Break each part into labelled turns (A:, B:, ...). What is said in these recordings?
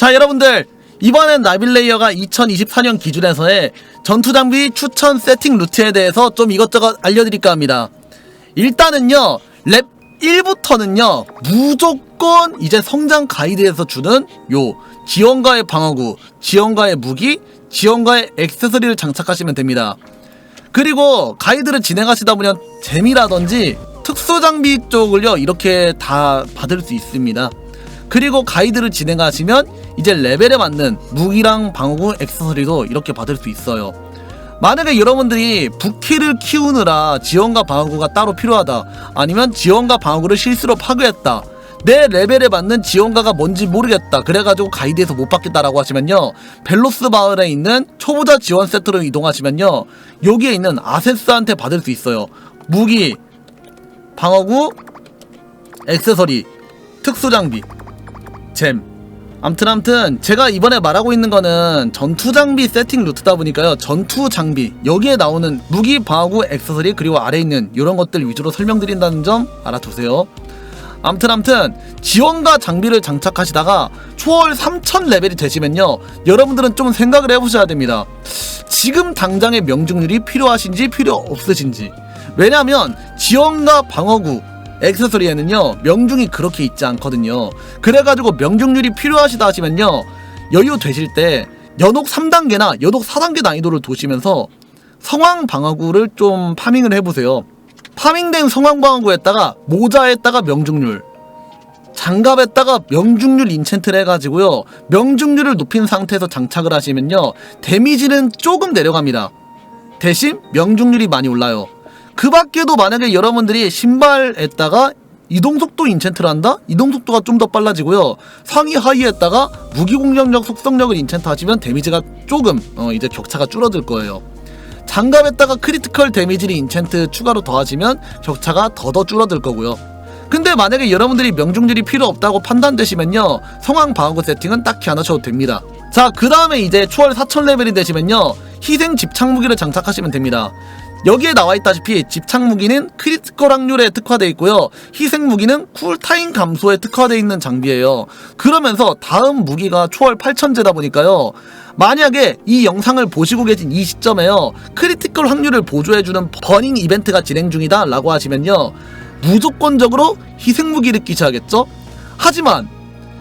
A: 자 여러분들 이번엔 나빌레이어가 2024년 기준에서의 전투 장비 추천 세팅 루트에 대해서 좀 이것저것 알려드릴까 합니다. 일단은요 랩 1부터는요 무조건 이제 성장 가이드에서 주는 요 지원가의 방어구, 지원가의 무기, 지원가의 액세서리를 장착하시면 됩니다. 그리고 가이드를 진행하시다 보면 재미라든지 특수 장비 쪽을요 이렇게 다 받을 수 있습니다. 그리고 가이드를 진행하시면 이제 레벨에 맞는 무기랑 방어구 액세서리도 이렇게 받을 수 있어요. 만약에 여러분들이 부키를 키우느라 지원과 방어구가 따로 필요하다 아니면 지원과 방어구를 실수로 파괴했다 내 레벨에 맞는 지원가가 뭔지 모르겠다 그래가지고 가이드에서 못 받겠다라고 하시면요 벨로스 마을에 있는 초보자 지원 세트로 이동하시면요 여기에 있는 아세스한테 받을 수 있어요 무기 방어구 액세서리 특수장비 잼. 암튼 암튼 제가 이번에 말하고 있는 거는 전투 장비 세팅 루트다 보니까요. 전투 장비. 여기에 나오는 무기 방어구 액세서리 그리고 아래에 있는 이런 것들 위주로 설명드린다는 점 알아두세요. 암튼 암튼 지원과 장비를 장착하시다가 초월 3000 레벨이 되시면요. 여러분들은 좀 생각을 해보셔야 됩니다. 지금 당장의 명중률이 필요하신지 필요 없으신지. 왜냐하면 지원과 방어구 액세서리에는요 명중이 그렇게 있지 않거든요. 그래가지고 명중률이 필요하시다 하시면요 여유 되실 때 연옥 3단계나 연옥 4단계 난이도를 두시면서 성황 방어구를 좀 파밍을 해보세요. 파밍된 성황 방어구에다가 모자에다가 명중률 장갑에다가 명중률 인챈트를 해가지고요 명중률을 높인 상태에서 장착을 하시면요 데미지는 조금 내려갑니다. 대신 명중률이 많이 올라요 그 밖에도 만약에 여러분들이 신발에다가 이동속도 인챈트를 한다? 이동속도가 좀 더 빨라지고요. 상의 하의에다가 무기 공격력 속성력을 인챈트 하시면 데미지가 조금 어, 이제 격차가 줄어들 거예요. 장갑에다가 크리티컬 데미지를 인챈트 추가로 더하시면 격차가 더더 줄어들 거고요. 근데 만약에 여러분들이 명중률이 필요 없다고 판단되시면요. 성황 방어구 세팅은 딱히 안 하셔도 됩니다 자 그 다음에 이제 초월 4000 레벨이 되시면요 희생 집착 무기를 장착하시면 됩니다 여기에 나와 있다시피 집착 무기는 크리티컬 확률에 특화되어 있고요. 희생 무기는 쿨타임 감소에 특화되어 있는 장비예요. 그러면서 다음 무기가 초월 8000제다 보니까요. 만약에 이 영상을 보시고 계신 이 시점에요. 크리티컬 확률을 보조해주는 버닝 이벤트가 진행 중이다 라고 하시면요. 무조건적으로 희생 무기를 끼셔야겠죠? 하지만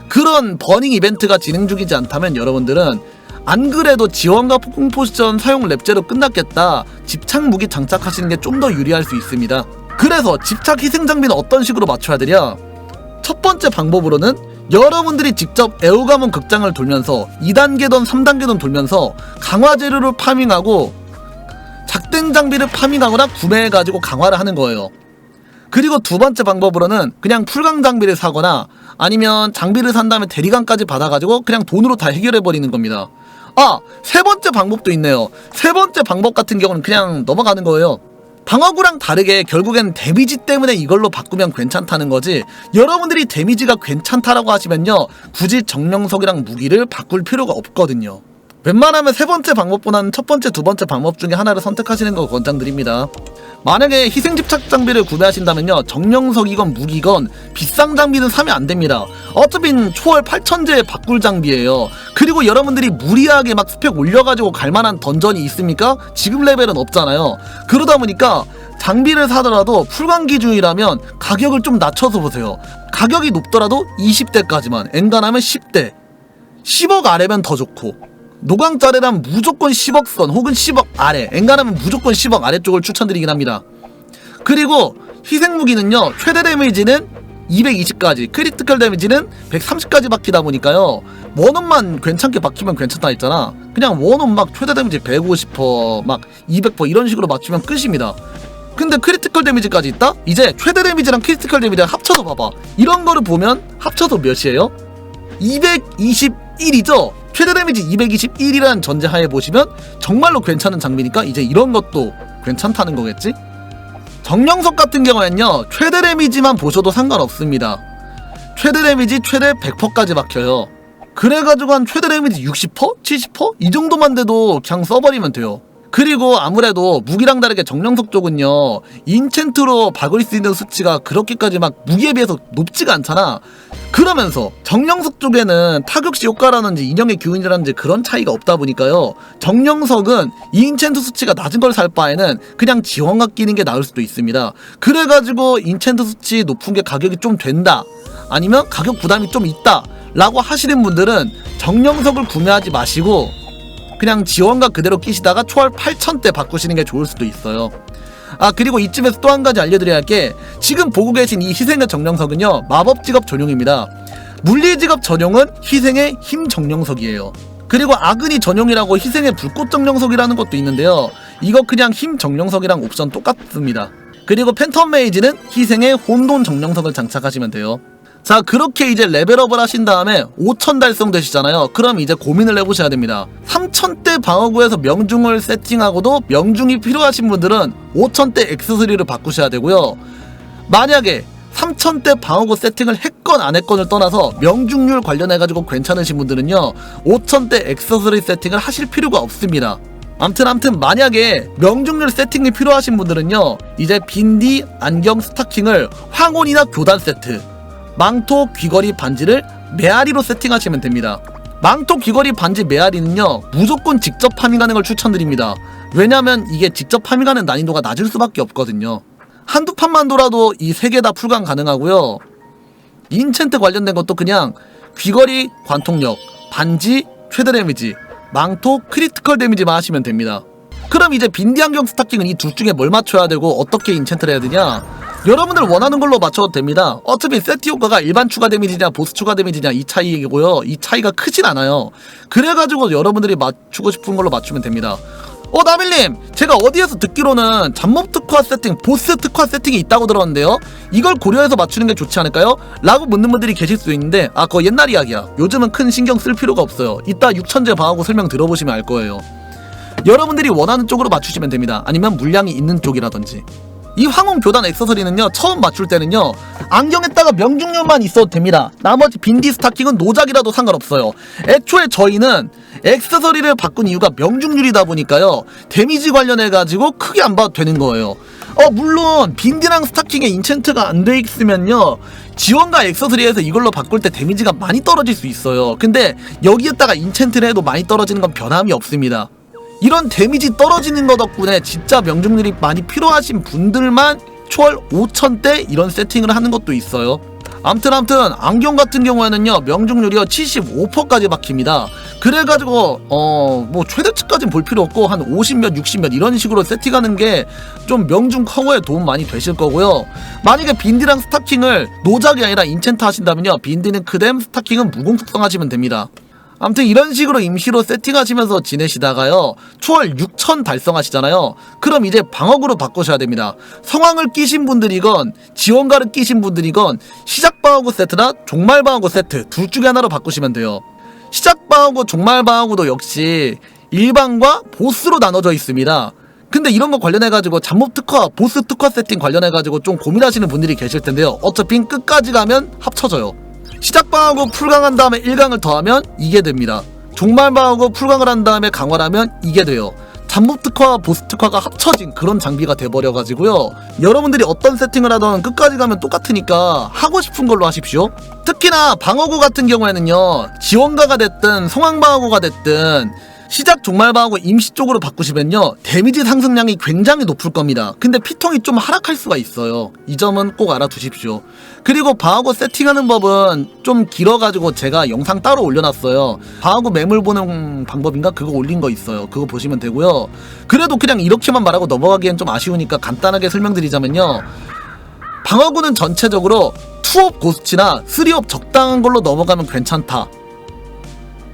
A: 그런 버닝 이벤트가 진행 중이지 않다면 여러분들은 안 그래도 지원과 폭풍 포지션 사용 랩제로 끝났겠다. 집착 무기 장착하시는 게 좀 더 유리할 수 있습니다. 그래서 집착 희생 장비는 어떤 식으로 맞춰야 되냐? 첫 번째 방법으로는 여러분들이 직접 애호가문 극장을 돌면서 2단계든 3단계든 돌면서 강화 재료를 파밍하고 작된 장비를 파밍하거나 구매해가지고 강화를 하는 거예요. 그리고 두 번째 방법으로는 그냥 풀강 장비를 사거나 아니면 장비를 산 다음에 대리관까지 받아가지고 그냥 돈으로 다 해결해 버리는 겁니다. 아, 세 번째 방법도 있네요. 세 번째 방법 같은 경우는 그냥 넘어가는 거예요. 방어구랑 다르게 결국엔 데미지 때문에 이걸로 바꾸면 괜찮다는 거지 여러분들이 데미지가 괜찮다라고 하시면요 굳이 정령석이랑 무기를 바꿀 필요가 없거든요 웬만하면 세 번째 방법보다는 첫 번째 두 번째 방법 중에 하나를 선택하시는 거 권장드립니다. 만약에 희생 집착 장비를 구매하신다면요. 정령석이건 무기건 비싼 장비는 사면 안 됩니다. 어차피 초월 8천제 바꿀 장비예요. 그리고 여러분들이 무리하게 막 스펙 올려가지고 갈만한 던전이 있습니까? 지금 레벨은 없잖아요. 그러다 보니까 장비를 사더라도 풀강 기준이라면 가격을 좀 낮춰서 보세요. 가격이 높더라도 20대까지만 엔간하면 10대. 10억 아래면 더 좋고 노광짜리란 무조건 10억 선 혹은 10억 아래 엔간하면 무조건 10억 아래쪽을 추천드리긴 합니다 그리고 희생 무기는요 최대 데미지는 220까지 크리티컬 데미지는 130까지 박히다 보니까요 원원만 괜찮게 박히면 괜찮다 했잖아 그냥 원원 막 최대 데미지 150%, 막 200% 이런 식으로 맞추면 끝입니다 근데 크리티컬 데미지까지 있다? 이제 최대 데미지랑 크리티컬 데미지랑 합쳐서 봐봐 이런 거를 보면 합쳐서 몇이에요? 221이죠? 최대 데미지 221이라는 전제하에 보시면 정말로 괜찮은 장비니까 이제 이런 것도 괜찮다는 거겠지? 정령석 같은 경우에는요 최대 데미지만 보셔도 상관없습니다 최대 데미지 최대 100%까지 박혀요 그래가지고 한 최대 데미지 60%? 70%? 이 정도만 돼도 그냥 써버리면 돼요 그리고 아무래도 무기랑 다르게 정령석 쪽은요 인챈트로 박을 수 있는 수치가 그렇게까지 막 무기에 비해서 높지가 않잖아. 그러면서 정령석 쪽에는 타격시 효과라든지 인형의 교훈이라든지 그런 차이가 없다 보니까요 정령석은 인챈트 수치가 낮은 걸 살 바에는 그냥 지원가 끼는 게 나을 수도 있습니다. 그래가지고 인챈트 수치 높은 게 가격이 좀 된다 아니면 가격 부담이 좀 있다 라고 하시는 분들은 정령석을 구매하지 마시고 그냥 지원가 그대로 끼시다가 초월 8천대 바꾸시는 게 좋을 수도 있어요. 아 그리고 이쯤에서 또 한 가지 알려드려야 할 게 지금 보고 계신 이 희생의 정령석은요 마법 직업 전용입니다. 물리 직업 전용은 희생의 힘 정령석이에요. 그리고 아그니 전용이라고 희생의 불꽃 정령석이라는 것도 있는데요. 이거 그냥 힘 정령석이랑 옵션 똑같습니다. 그리고 팬텀 메이지는 희생의 혼돈 정령석을 장착하시면 돼요. 자 그렇게 이제 레벨업을 하신 다음에 5000 달성 되시잖아요. 그럼 이제 고민을 해보셔야 됩니다. 3000대 방어구에서 명중을 세팅하고도 명중이 필요하신 분들은 5000대 액세서리를 바꾸셔야 되고요. 만약에 3000대 방어구 세팅을 했건 안 했건을 떠나서 명중률 관련해가지고 괜찮으신 분들은요 5000대 액세서리 세팅을 하실 필요가 없습니다. 암튼 암튼 만약에 명중률 세팅이 필요하신 분들은요 이제 빈디 안경 스타킹을 황혼이나 교단 세트 망토 귀걸이 반지를 메아리로 세팅하시면 됩니다. 망토 귀걸이 반지 메아리는요 무조건 직접 파밍하는 걸 추천드립니다. 왜냐면 이게 직접 파밍하는 난이도가 낮을 수밖에 없거든요. 한두 판만 돌아도 이 세 개 다 풀강 가능하고요. 인챈트 관련된 것도 그냥 귀걸이 관통력, 반지 최대 데미지, 망토 크리티컬 데미지만 하시면 됩니다. 그럼 이제 빈디 안경 스타킹은 이 둘 중에 뭘 맞춰야 되고 어떻게 인챈트를 해야 되냐? 여러분들 원하는 걸로 맞춰도 됩니다. 어차피 세트 효과가 일반 추가 데미지냐 보스 추가 데미지냐 이 차이이고요. 이 차이가 크진 않아요. 그래가지고 여러분들이 맞추고 싶은 걸로 맞추면 됩니다. 어 나빌님 제가 어디에서 듣기로는 잡몹 특화 세팅 보스 특화 세팅이 있다고 들었는데요 이걸 고려해서 맞추는 게 좋지 않을까요? 라고 묻는 분들이 계실 수 있는데 아 그거 옛날 이야기야 요즘은 큰 신경 쓸 필요가 없어요 이따 6천제 방하고 설명 들어보시면 알 거예요 여러분들이 원하는 쪽으로 맞추시면 됩니다 아니면 물량이 있는 쪽이라든지 이 황혼 교단 액세서리는요 처음 맞출 때는요 안경에다가 명중률만 있어도 됩니다. 나머지 빈디 스타킹은 노작이라도 상관없어요. 애초에 저희는 액세서리를 바꾼 이유가 명중률이다 보니까요 데미지 관련해 가지고 크게 안 봐도 되는 거예요. 어 물론 빈디랑 스타킹에 인챈트가 안 돼 있으면요 지원과 액세서리에서 이걸로 바꿀 때 데미지가 많이 떨어질 수 있어요. 근데 여기에다가 인챈트를 해도 많이 떨어지는 건 변함이 없습니다 이런 데미지 떨어지는 거 덕분에 진짜 명중률이 많이 필요하신 분들만 초월 5천대 이런 세팅을 하는 것도 있어요. 암튼 암튼 안경 같은 경우에는요 명중률이요 75%까지 박힙니다. 그래가지고 어 뭐 최대치까지는 볼 필요 없고 한 50몇 60몇 이런 식으로 세팅하는 게 좀 명중 커버에 도움 많이 되실 거고요. 만약에 빈디랑 스타킹을 노작이 아니라 인챈트 하신다면요 빈디는 크뎀 스타킹은 무공속성 하시면 됩니다 아무튼 이런 식으로 임시로 세팅하시면서 지내시다가요. 초월 6천 달성하시잖아요. 그럼 이제 방어구로 바꾸셔야 됩니다. 성황을 끼신 분들이건 지원가를 끼신 분들이건 시작 방어구 세트나 종말 방어구 세트 둘 중에 하나로 바꾸시면 돼요. 시작 방어구 종말 방어구도 역시 일반과 보스로 나눠져 있습니다. 근데 이런 거 관련해가지고 잡몹 특화, 보스 특화 세팅 관련해가지고 좀 고민하시는 분들이 계실 텐데요. 어차피 끝까지 가면 합쳐져요. 시작방하고 풀강한 다음에 1강을 더하면 이게 됩니다. 종말방하고 풀강을 한 다음에 강화를 하면 이게 돼요. 잠복 특화와 보스 특화가 합쳐진 그런 장비가 돼버려가지고요. 여러분들이 어떤 세팅을 하던 끝까지 가면 똑같으니까 하고 싶은 걸로 하십시오. 특히나 방어구 같은 경우에는요. 지원가가 됐든 성황방어구가 됐든 시작 종말방하고 임시 쪽으로 바꾸시면요 데미지 상승량이 굉장히 높을 겁니다. 근데 피통이 좀 하락할 수가 있어요. 이 점은 꼭 알아두십시오. 그리고 방하고 세팅하는 법은 좀 길어가지고 제가 영상 따로 올려놨어요. 방하고 매물 보는 방법인가? 그거 올린 거 있어요. 그거 보시면 되고요. 그래도 그냥 이렇게만 말하고 넘어가기엔 좀 아쉬우니까 간단하게 설명드리자면요. 방어구는 전체적으로 투업 고스치나 쓰리업 적당한 걸로 넘어가면 괜찮다.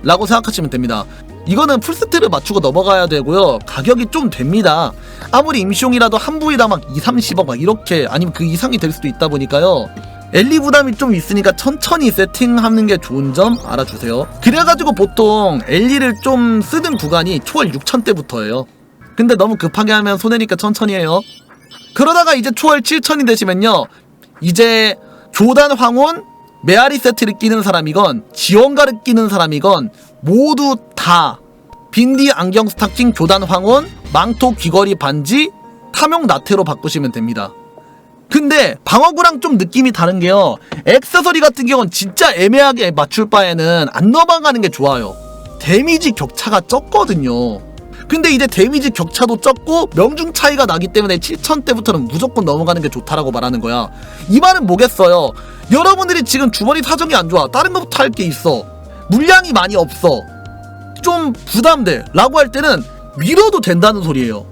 A: 라고 생각하시면 됩니다 이거는 풀세트를 맞추고 넘어가야 되고요. 가격이 좀 됩니다. 아무리 임시용이라도 한 부위다 막 2, 30억 막 이렇게 아니면 그 이상이 될 수도 있다 보니까요. 엘리 부담이 좀 있으니까 천천히 세팅하는 게 좋은 점 알아주세요. 그래가지고 보통 엘리를 좀 쓰는 구간이 초월 6천대부터예요. 근데 너무 급하게 하면 손해니까 천천히 해요. 그러다가 이제 초월 7천이 되시면요. 이제 조단 황혼 메아리 세트를 끼는 사람이건 지원가를 끼는 사람이건 모두 다 빈디 안경 스타킹 교단 황혼 망토 귀걸이 반지 탐용 나태로 바꾸시면 됩니다. 근데 방어구랑 좀 느낌이 다른 게요. 액세서리 같은 경우는 진짜 애매하게 맞출 바에는 안 넘어가는 게 좋아요. 데미지 격차가 적거든요. 근데 이제 데미지 격차도 적고 명중 차이가 나기 때문에 7천대부터는 무조건 넘어가는 게 좋다라고 말하는 거야. 이 말은 뭐겠어요? 여러분들이 지금 주머니 사정이 안 좋아. 다른 것부터 할 게 있어. 물량이 많이 없어. 좀 부담돼. 라고 할 때는 밀어도 된다는 소리예요.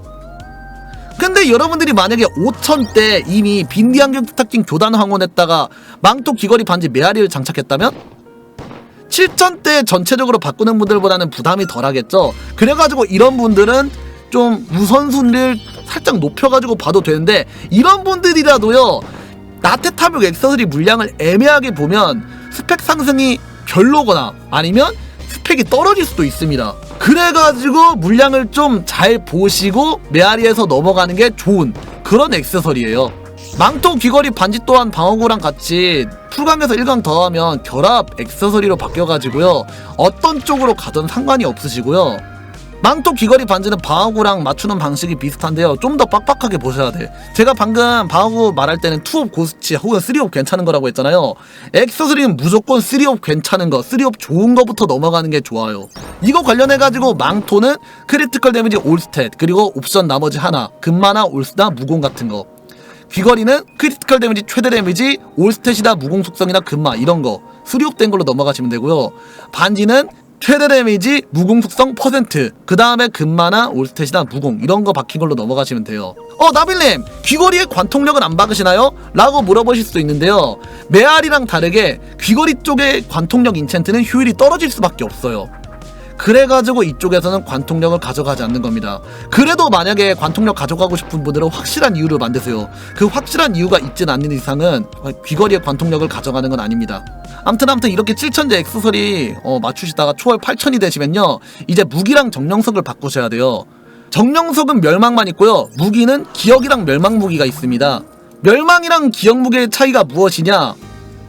A: 근데 여러분들이 만약에 5천대 이미 빈디 안경 스타킹 교단 황혼했다가 망토 귀걸이 반지 메아리를 장착했다면 7천대 전체적으로 바꾸는 분들보다는 부담이 덜하겠죠. 그래가지고 이런 분들은 좀 우선순위를 살짝 높여가지고 봐도 되는데 이런 분들이라도요 나태 탐욕 액세서리 물량을 애매하게 보면 스펙 상승이 별로거나 아니면 스펙이 떨어질 수도 있습니다. 그래가지고 물량을 좀 잘 보시고 메아리에서 넘어가는 게 좋은 그런 액세서리예요. 망토 귀걸이 반지 또한 방어구랑 같이 풀강에서 1강 더하면 결합 액세서리로 바뀌어가지고요. 어떤 쪽으로 가든 상관이 없으시고요. 망토 귀걸이 반지는 방어구랑 맞추는 방식이 비슷한데요. 좀 더 빡빡하게 보셔야 돼. 제가 방금 방어구 말할 때는 투업 고스치 혹은 쓰리업 괜찮은 거라고 했잖아요. 액세서리는 무조건 쓰리업 괜찮은 거, 쓰리업 좋은 거부터 넘어가는 게 좋아요. 이거 관련해가지고 망토는 크리티컬 데미지 올스탯 그리고 옵션 나머지 하나 금마나 올스나 무공 같은 거. 귀걸이는 크리티컬 데미지 최대 데미지 올스탯이나 무공 속성이나 금마 이런 거 수리업된 걸로 넘어가시면 되고요. 반지는 최대 데미지 무공 속성 퍼센트 그 다음에 금마나 올스탯이나 무공 이런 거 박힌 걸로 넘어가시면 돼요. 어 나빌님 귀걸이의 관통력은 안 박으시나요? 라고 물어보실 수도 있는데요. 메알이랑 다르게 귀걸이 쪽의 관통력 인챈트는 효율이 떨어질 수밖에 없어요. 그래가지고 이쪽에서는 관통력을 가져가지 않는 겁니다. 그래도 만약에 관통력 가져가고 싶은 분들은 확실한 이유를 만드세요. 그 확실한 이유가 있진 않는 이상은 귀걸이의 관통력을 가져가는 건 아닙니다. 암튼 암튼 이렇게 7천제 액세서리 어, 맞추시다가 초월 8천이 되시면요. 이제 무기랑 정령석을 바꾸셔야 돼요. 정령석은 멸망만 있고요. 무기는 기억이랑 멸망 무기가 있습니다. 멸망이랑 기억 무기의 차이가 무엇이냐?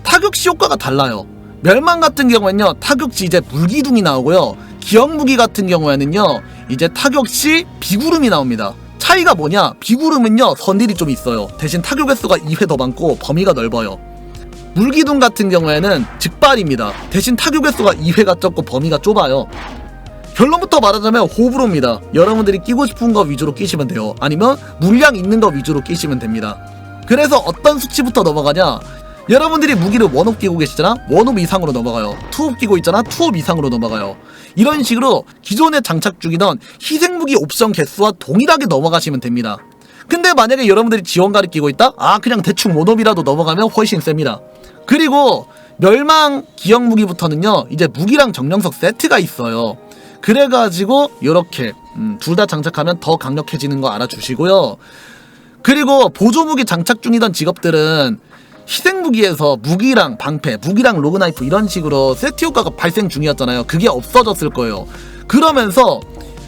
A: 타격시 효과가 달라요. 멸망 같은 경우에는요 타격시 이제 물기둥이 나오고요 기억 무기 같은 경우에는요 이제 타격 시 비구름이 나옵니다. 차이가 뭐냐? 비구름은요 선딜이 좀 있어요. 대신 타격 횟수가 2회 더 많고 범위가 넓어요. 물기둥 같은 경우에는 즉발입니다. 대신 타격 횟수가 2회가 적고 범위가 좁아요. 결론부터 말하자면 호불호입니다. 여러분들이 끼고 싶은 거 위주로 끼시면 돼요. 아니면 물량 있는 거 위주로 끼시면 됩니다. 그래서 어떤 수치부터 넘어가냐? 여러분들이 무기를 원업 끼고 계시잖아? 원업 이상으로 넘어가요. 투업 끼고 있잖아? 투업 이상으로 넘어가요. 이런 식으로 기존에 장착 중이던 희생 무기 옵션 개수와 동일하게 넘어가시면 됩니다. 근데 만약에 여러분들이 지원가를 끼고 있다? 아 그냥 대충 원업이라도 넘어가면 훨씬 셉니다. 그리고 멸망 기억 무기부터는요 이제 무기랑 정령석 세트가 있어요. 그래가지고 이렇게 음, 둘 다 장착하면 더 강력해지는 거 알아주시고요. 그리고 보조 무기 장착 중이던 직업들은 희생 무기에서 무기랑 방패, 무기랑 로그나이프 이런 식으로 세트 효과가 발생 중이었잖아요. 그게 없어졌을 거예요. 그러면서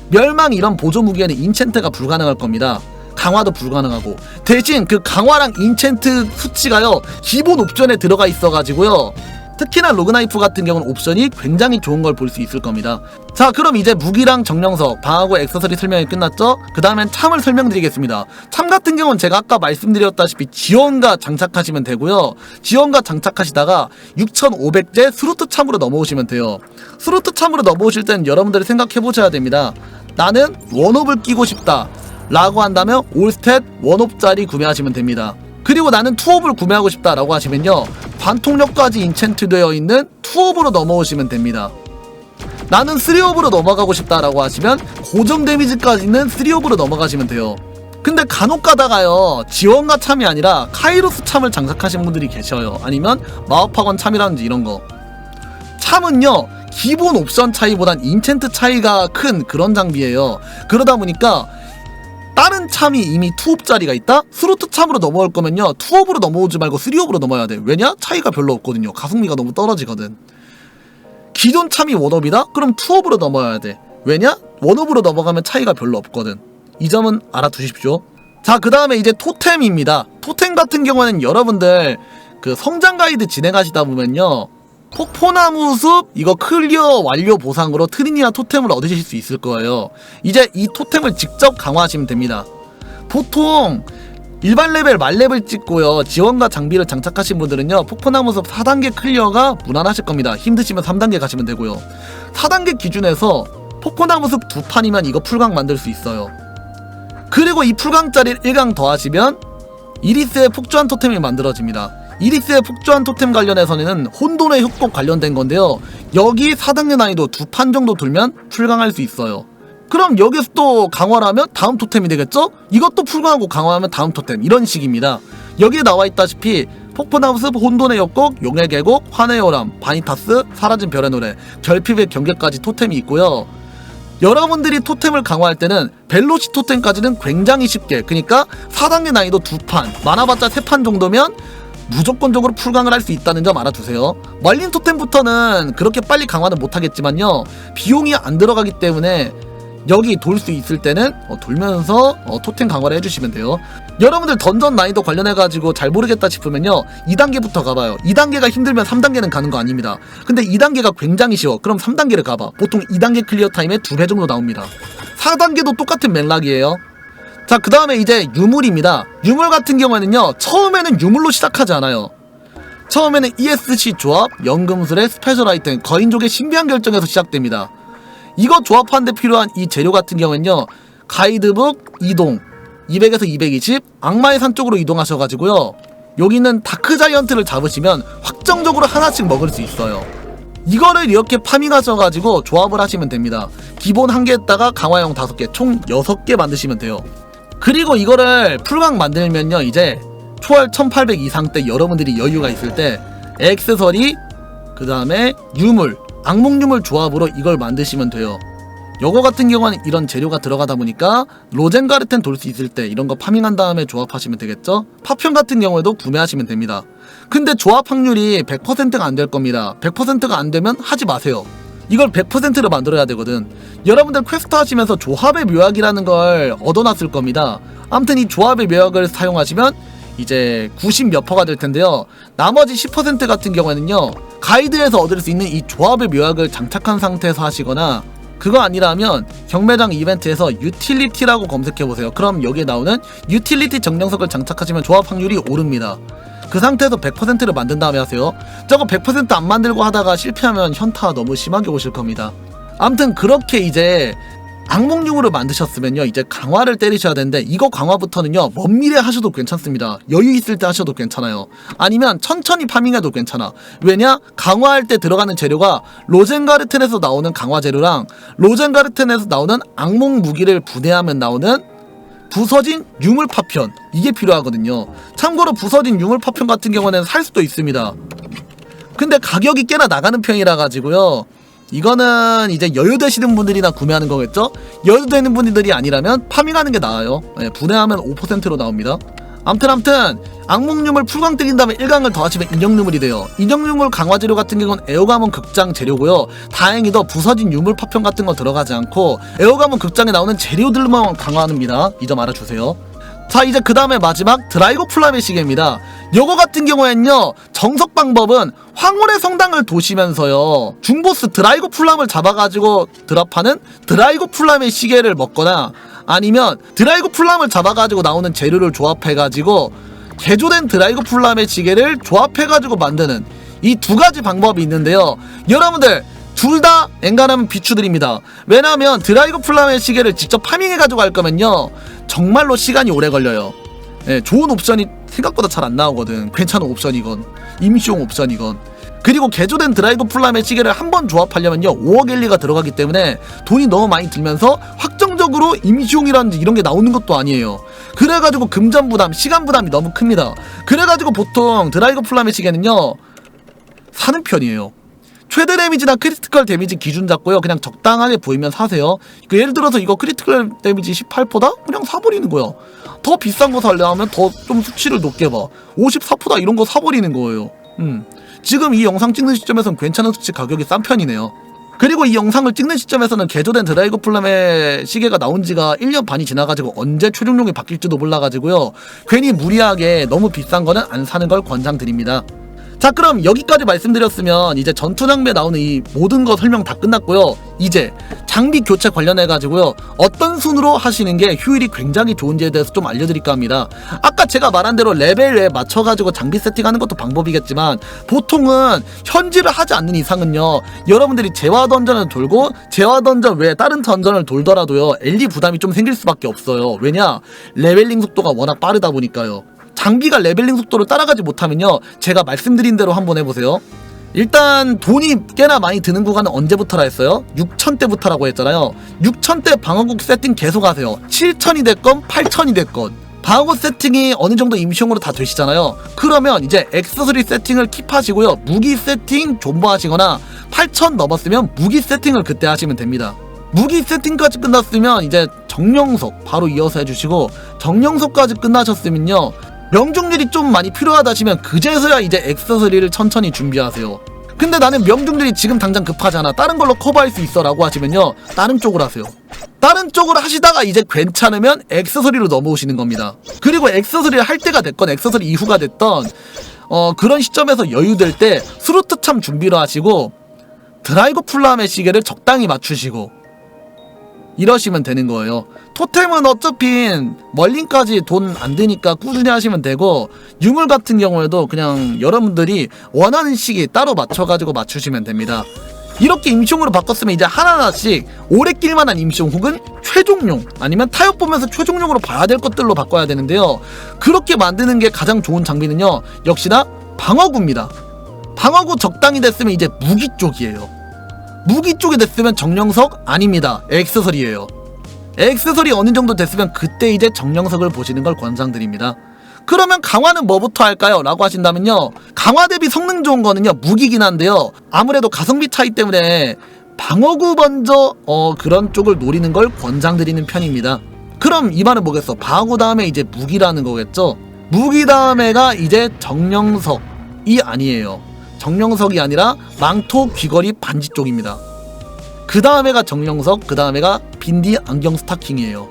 A: 멸망 이런 보조 무기에는 인챈트가 불가능할 겁니다. 강화도 불가능하고 대신 그 강화랑 인챈트 수치가요 기본 옵션에 들어가 있어가지고요 특히나 로그나이프 같은 경우는 옵션이 굉장히 좋은 걸 볼 수 있을 겁니다. 자, 그럼 이제 무기랑 정령석, 방하고 액세서리 설명이 끝났죠? 그 다음엔 참을 설명드리겠습니다. 참 같은 경우는 제가 아까 말씀드렸다시피 지원가 장착하시면 되고요. 지원가 장착하시다가 6,500제 스루트 참으로 넘어오시면 돼요. 스루트 참으로 넘어오실 땐 여러분들이 생각해 보셔야 됩니다. 나는 원옵을 끼고 싶다. 라고 한다면 올스탯 원옵짜리 구매하시면 됩니다. 그리고 나는 투업을 구매하고 싶다라고 하시면요. 관통력까지 인챈트 되어 있는 투업으로 넘어오시면 됩니다. 나는 쓰리업으로 넘어가고 싶다라고 하시면 고정 데미지까지는 쓰리업으로 넘어가시면 돼요. 근데 간혹 가다가요. 지원가 참이 아니라 카이로스 참을 장착하신 분들이 계셔요. 아니면 마법학원 참이라든지 이런 거. 참은요 기본 옵션 차이보단 인챈트 차이가 큰 그런 장비예요. 그러다 보니까 다른 참이 이미 투업 자리가 있다? 스로트 참으로 넘어올 거면요. 투업으로 넘어오지 말고 쓰리업으로 넘어야 돼. 왜냐? 차이가 별로 없거든요. 가성비가 너무 떨어지거든. 기존 참이 원업이다? 그럼 투업으로 넘어야 돼. 왜냐? 원업으로 넘어가면 차이가 별로 없거든. 이 점은 알아두십시오. 자 그 다음에 이제 토템입니다. 토템 같은 경우에는 여러분들 그 성장 가이드 진행하시다 보면요 폭포나무 숲 이거 클리어 완료 보상으로 트리니아 토템을 얻으실 수 있을 거예요. 이제 이 토템을 직접 강화하시면 됩니다. 보통 일반 레벨 만렙을 찍고요. 지원과 장비를 장착하신 분들은요. 폭포나무 숲 4단계 클리어가 무난하실 겁니다. 힘드시면 3단계 가시면 되고요. 4단계 기준에서 폭포나무 숲 두 판이면 이거 풀강 만들 수 있어요. 그리고 이 풀강짜리 1강 더하시면 이리스의 폭주한 토템이 만들어집니다. 이리스의 폭주한 토템 관련해서는 혼돈의 협곡 관련된 건데요. 여기 4단계 난이도 두 판 정도 돌면 풀강할 수 있어요. 그럼 여기서 또 강화를 하면 다음 토템이 되겠죠? 이것도 풀강하고 강화하면 다음 토템 이런 식입니다. 여기에 나와 있다시피 폭포나무숲 혼돈의 협곡, 용의 계곡, 환의 요람, 바니타스, 사라진 별의 노래, 결핍의 경계까지 토템이 있고요. 여러분들이 토템을 강화할 때는 벨로시 토템까지는 굉장히 쉽게 그러니까 4단계 난이도 두 판 많아봤자 세 판 정도면 무조건적으로 풀강을 할 수 있다는 점 알아두세요. 말린 토템부터는 그렇게 빨리 강화는 못하겠지만요. 비용이 안 들어가기 때문에 여기 돌 수 있을 때는 어, 돌면서 어, 토템 강화를 해주시면 돼요. 여러분들 던전 난이도 관련해가지고 잘 모르겠다 싶으면요. 2단계부터 가봐요. 2단계가 힘들면 3단계는 가는 거 아닙니다. 근데 2단계가 굉장히 쉬워. 그럼 3단계를 가봐. 보통 2단계 클리어 타임에 2배 정도 나옵니다. 4단계도 똑같은 맥락이에요 자 그 다음에 이제 유물입니다. 유물 같은 경우에는요 처음에는 유물로 시작하지 않아요. 처음에는 ESC 조합, 연금술의 스페셜 아이템, 거인족의 신비한 결정에서 시작됩니다. 이거 조합하는데 필요한 이 재료 같은 경우는요 가이드북 이동 200에서 220 악마의 산 쪽으로 이동하셔가지고요 여기는 다크 자이언트를 잡으시면 확정적으로 하나씩 먹을 수 있어요. 이거를 이렇게 파밍하셔가지고 조합을 하시면 됩니다. 기본 한 개에다가 강화형 다섯 개총 6개 만드시면 돼요 그리고 이거를 풀강 만들면요 이제 초월 1800 이상 때 여러분들이 여유가 있을 때 액세서리 그 다음에 유물 악몽 유물 조합으로 이걸 만드시면 돼요. 요거 같은 경우는 이런 재료가 들어가다 보니까 로젠가르텐 돌 수 있을 때 이런 거 파밍한 다음에 조합하시면 되겠죠? 파편 같은 경우에도 구매하시면 됩니다. 근데 조합 확률이 100%가 안 될 겁니다. 100%가 안 되면 하지 마세요 이걸 100%로 만들어야 되거든 여러분들 퀘스트 하시면서 조합의 묘약이라는 걸 얻어놨을 겁니다 아무튼 이 조합의 묘약을 사용하시면 이제 90 몇 퍼가 될 텐데요. 나머지 10% 같은 경우에는요. 가이드에서 얻을 수 있는 이 조합의 묘약을 장착한 상태에서 하시거나 그거 아니라면 경매장 이벤트에서 유틸리티라고 검색해 보세요. 그럼 여기에 나오는 유틸리티 정령석을 장착하시면 조합 확률이 오릅니다. 그 상태에서 100%를 만든 다음에 하세요. 저거 100%안 만들고 하다가 실패하면 현타 너무 심하게 오실 겁니다. 아무튼 그렇게 이제 악몽용으로 만드셨으면요 이제 강화를 때리셔야 되는데 이거 강화부터는요 먼 미래 하셔도 괜찮습니다 여유 있을 때 하셔도 괜찮아요 아니면 천천히 파밍해도 괜찮아 왜냐 강화할 때 들어가는 재료가 로젠가르텐에서 나오는 강화 재료랑 로젠가르텐에서 나오는 악몽 무기를 분해하면 나오는 부서진 유물 파편 이게 필요하거든요 참고로 부서진 유물 파편 같은 경우는 살 수도 있습니다 근데 가격이 꽤나 나가는 편이라 가지고요 이거는 이제 여유되시는 분들이나 구매하는 거겠죠? 여유되는 분들이 아니라면 파밍하는 게 나아요. 예, 분해하면 5%로 나옵니다. 암튼 암튼 악몽유물 풀강 때린 다음에 1강을 더하시면 인형유물이 돼요. 인형유물 강화 재료 같은 경우는 에어가문 극장 재료고요. 다행히도 부서진 유물 파편 같은 거 들어가지 않고 에어가문 극장에 나오는 재료들만 강화합니다. 이 점 알아주세요. 자 이제 그 다음에 마지막 드라이고 플라메 시계입니다 요거 같은 경우에는요 정석 방법은 황홀의 성당을 도시면서요 중보스 드라이고 플람을 잡아가지고 드랍하는 드라이고 플람의 시계를 먹거나 아니면 드라이고 플람을 잡아가지고 나오는 재료를 조합해가지고 개조된 드라이고 플람의 시계를 조합해가지고 만드는 이 두 가지 방법이 있는데요 여러분들 둘 다 엔간하면 비추드립니다 왜냐하면 드라이고 플람의 시계를 직접 파밍해가지고 할 거면요 정말로 시간이 오래 걸려요. 예, 좋은 옵션이 생각보다 잘 안 나오거든. 괜찮은 옵션이건 임시용 옵션이건. 그리고 개조된 드라이브 플라의 시계를 한 번 조합하려면요 5억 엘리가 들어가기 때문에 돈이 너무 많이 들면서 확정 적으로 임시용이라든지 이런 게 나오는 것도 아니에요. 그래가지고 금전 부담, 시간 부담이 너무 큽니다. 그래가지고 보통 드라이브 플라의 시계는요 사는 편이에요. 최대 데미지나 크리티컬 데미지 기준 잡고요. 그냥 적당하게 보이면 사세요. 그 예를 들어서 이거 크리티컬 데미지 18%다? 그냥 사버리는 거야. 더 비싼 거 살려면 더 좀 수치를 높게 봐. 54%다 이런 거 사버리는 거예요. 음. 지금 이 영상 찍는 시점에서는 괜찮은 수치 가격이 싼 편이네요. 그리고 이 영상을 찍는 시점에서는 개조된 드라이브 플럼의 시계가 나온 지가 1년 반이 지나가지고 언제 최종용이 바뀔지도 몰라가지고요. 괜히 무리하게 너무 비싼 거는 안 사는 걸 권장드립니다. 자 그럼 여기까지 말씀드렸으면 이제 전투 장비에 나오는 이 모든 거 설명 다 끝났고요. 이제 장비 교체 관련해 가지고요. 어떤 순으로 하시는 게 효율이 굉장히 좋은지에 대해서 좀 알려드릴까 합니다. 아까 제가 말한 대로 레벨에 맞춰 가지고 장비 세팅하는 것도 방법이겠지만 보통은 현질을 하지 않는 이상은요. 여러분들이 재화 던전을 돌고 재화 던전 외에 다른 던전을 돌더라도요. 엘리 부담이 좀 생길 수밖에 없어요. 왜냐? 레벨링 속도가 워낙 빠르다 보니까요 장비가 레벨링 속도를 따라가지 못하면요. 제가 말씀드린 대로 한번 해보세요. 일단 돈이 꽤나 많이 드는 구간은 언제부터라 했어요? 6천대부터라고 했잖아요. 6천대 방어국 세팅 계속 하세요. 7천이 됐건 8천이 됐건. 방어구 세팅이 어느 정도 임시용으로 다 되시잖아요. 그러면 이제 액세서리 세팅을 킵하시고요. 무기 세팅 존버하시거나 8천 넘었으면 무기 세팅을 그때 하시면 됩니다. 무기 세팅까지 끝났으면 이제 정령석 바로 이어서 해주시고 정령석까지 끝나셨으면요 명중률이 좀 많이 필요하다 하시면 그제서야 이제 액세서리를 천천히 준비하세요. 근데 나는 명중률이 지금 당장 급하잖아. 다른 걸로 커버할 수 있어 라고 하시면요. 다른 쪽으로 하세요. 다른 쪽으로 하시다가 이제 괜찮으면 액세서리로 넘어오시는 겁니다. 그리고 액세서리를 할 때가 됐건 액세서리 이후가 됐던 어 그런 시점에서 여유될 때 스로트 참 준비를 하시고 드라이거 플라메 시계를 적당히 맞추시고 이러시면 되는 거예요. 토템은 어차피 멀린까지 돈안 드니까 꾸준히 하시면 되고 유물 같은 경우에도 그냥 여러분들이 원하는 시기 따로 맞춰가지고 맞추시면 됩니다. 이렇게 임시용으로 바꿨으면 이제 하나하나씩 오래 낄 만한 임시용 혹은 최종용 아니면 타협 보면서 최종용으로 봐야 될 것들로 바꿔야 되는데요. 그렇게 만드는 게 가장 좋은 장비는요. 역시나 방어구입니다. 방어구 적당히 됐으면 이제 무기 쪽이에요. 무기 쪽이 됐으면 정령석 아닙니다. 액세서리예요. 액세서리 어느 정도 됐으면 그때 이제 정령석을 보시는 걸 권장드립니다. 그러면 강화는 뭐부터 할까요? 라고 하신다면요. 강화 대비 성능 좋은 거는요. 무기긴 한데요. 아무래도 가성비 차이 때문에 방어구 먼저 어, 그런 쪽을 노리는 걸 권장드리는 편입니다. 그럼 이 말은 뭐겠어? 방어구 다음에 이제 무기라는 거겠죠? 무기 다음에가 이제 정령석이 아니에요. 정령석이 아니라 망토 귀걸이 반지 쪽입니다. 그 다음에가 정령석, 그 다음에가 빈디 안경 스타킹이에요.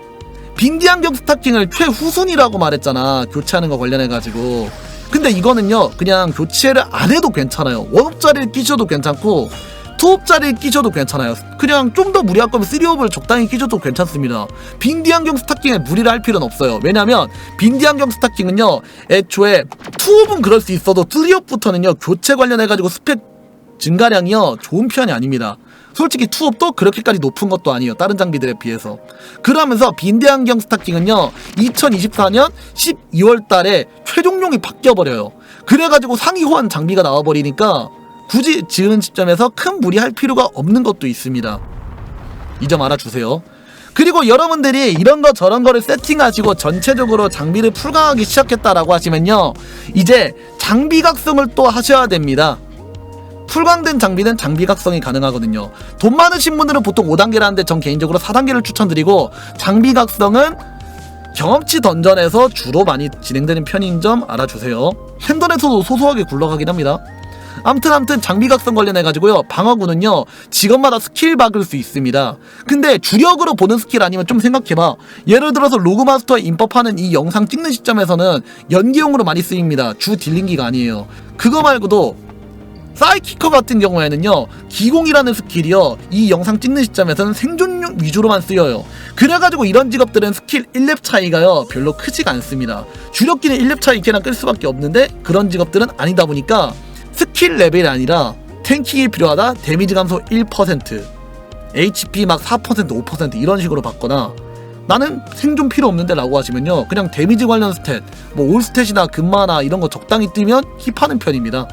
A: 빈디 안경 스타킹을 최후순이라고 말했잖아. 교체하는 거 관련해가지고. 근데 이거는요, 그냥 교체를 안 해도 괜찮아요. 원업짜리를 끼셔도 괜찮고, 투업짜리를 끼셔도 괜찮아요. 그냥 좀 더 무리할 거면 3업을 적당히 끼셔도 괜찮습니다. 빈디 안경 스타킹에 무리를 할 필요는 없어요. 왜냐면, 빈디 안경 스타킹은요, 애초에 투업은 그럴 수 있어도 3업부터는요, 교체 관련해가지고 스펙 증가량이요, 좋은 편이 아닙니다. 솔직히 투업도 그렇게까지 높은 것도 아니에요. 다른 장비들에 비해서. 그러면서 빈대 안경 스타킹은요. 2024년 12월 달에 최종용이 바뀌어버려요. 그래가지고 상위 호환 장비가 나와버리니까 굳이 지은 시점에서 큰 무리할 필요가 없는 것도 있습니다. 이 점 알아주세요. 그리고 여러분들이 이런 거 저런 거를 세팅하시고 전체적으로 장비를 풀강하기 시작했다라고 하시면요. 이제 장비 각성을 또 하셔야 됩니다. 풀광된 장비는 장비 각성이 가능하거든요. 돈 많으신 분들은 보통 5단계라는데 전 개인적으로 4단계를 추천드리고 장비 각성은 경험치 던전에서 주로 많이 진행되는 편인 점 알아주세요. 핸던에서도 소소하게 굴러가긴 합니다. 암튼 암튼 장비 각성 관련해 가지고요 방어구는요 직업마다 스킬 박을 수 있습니다 근데 주력으로 보는 스킬 아니면 좀 생각해봐 예를 들어서 로그마스터에 인법하는 이 영상 찍는 시점에서는 연기용으로 많이 쓰입니다 주 딜링기가 아니에요 그거 말고도 사이키커 같은 경우에는요 기공이라는 스킬이요 이 영상 찍는 시점에서는 생존용 위주로만 쓰여요. 그래가지고 이런 직업들은 스킬 1렙 차이가요 별로 크지가 않습니다. 주력기는 1렙 차이 걔나 끌 수밖에 없는데 그런 직업들은 아니다 보니까 스킬 레벨이 아니라 탱킹이 필요하다 데미지 감소 1% HP 막 4% 5% 이런 식으로 받거나 나는 생존 필요 없는데 라고 하시면요 그냥 데미지 관련 스탯 뭐 올스탯이나 금마나 이런 거 적당히 뜨면 힙하는 편입니다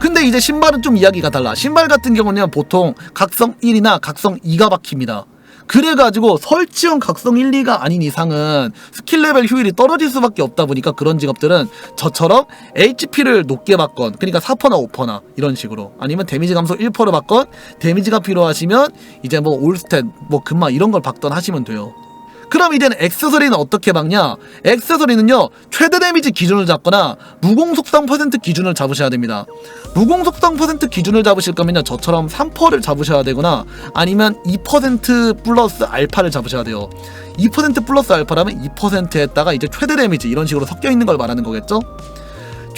A: 근데 이제 신발은 좀 이야기가 달라. 신발 같은 경우는 보통 각성 1이나 각성 2가 박힙니다. 그래가지고 설치형 각성 1, 2가 아닌 이상은 스킬 레벨 효율이 떨어질 수밖에 없다 보니까 그런 직업들은 저처럼 HP를 높게 받건 그러니까 4%나 5%나 이런 식으로 아니면 데미지 감소 1%를 받건 데미지가 필요하시면 이제 뭐 올스탯 뭐 금마 이런 걸 받던 하시면 돼요. 그럼 이제는 액세서리는 어떻게 박냐? 액세서리는요 최대 데미지 기준을 잡거나 무공 속성 퍼센트 기준을 잡으셔야 됩니다. 무공 속성 퍼센트 기준을 잡으실 거면요 저처럼 3%를 잡으셔야 되거나 아니면 2% 플러스 알파를 잡으셔야 돼요. 2% 플러스 알파라면 2%에다가 이제 최대 데미지 이런 식으로 섞여 있는 걸 말하는 거겠죠?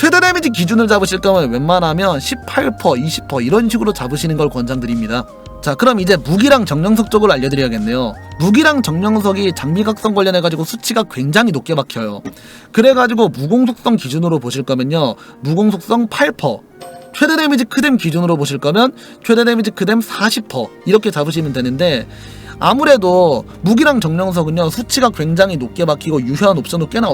A: 최대 데미지 기준을 잡으실 거면 웬만하면 18%, 20% 이런 식으로 잡으시는 걸 권장드립니다. 자, 그럼 이제 무기랑 정령석 쪽을 알려드려야겠네요. 무기랑 정령석이 장비 각성 관련해가지고 수치가 굉장히 높게 박혀요. 그래가지고 무공속성 기준으로 보실 거면요. 무공속성 8%, 최대 데미지 크뎀 기준으로 보실 거면 최대 데미지 크뎀 40% 이렇게 잡으시면 되는데 아무래도 무기랑 정령석은요 수치가 굉장히 높게 박히고 유효한 옵션도 꽤나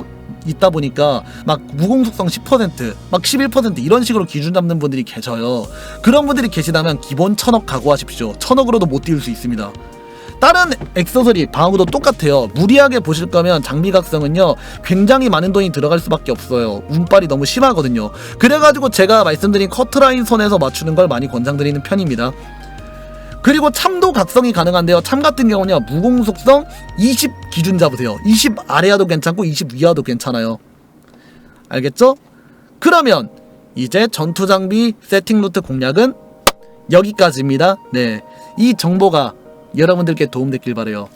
A: 있다 보니까 막 무공속성 10%, 막 11% 이런 식으로 기준 잡는 분들이 계셔요. 그런 분들이 계시다면 기본 천억 각오하십시오. 천억으로도 못 띄울 수 있습니다. 다른 액세서리 방어구도 똑같아요. 무리하게 보실 거면 장비 각성은요 굉장히 많은 돈이 들어갈 수밖에 없어요. 운빨이 너무 심하거든요. 그래가지고 제가 말씀드린 커트라인 선에서 맞추는 걸 많이 권장드리는 편입니다. 그리고 참도 각성이 가능한데요. 참 같은 경우는요 무공속성 20 기준 잡으세요. 20 아래야도 괜찮고 20 위야도 괜찮아요. 알겠죠? 그러면 이제 전투 장비 세팅 루트 공략은 여기까지입니다. 네. 이 정보가 여러분들께 도움됐길 바래요.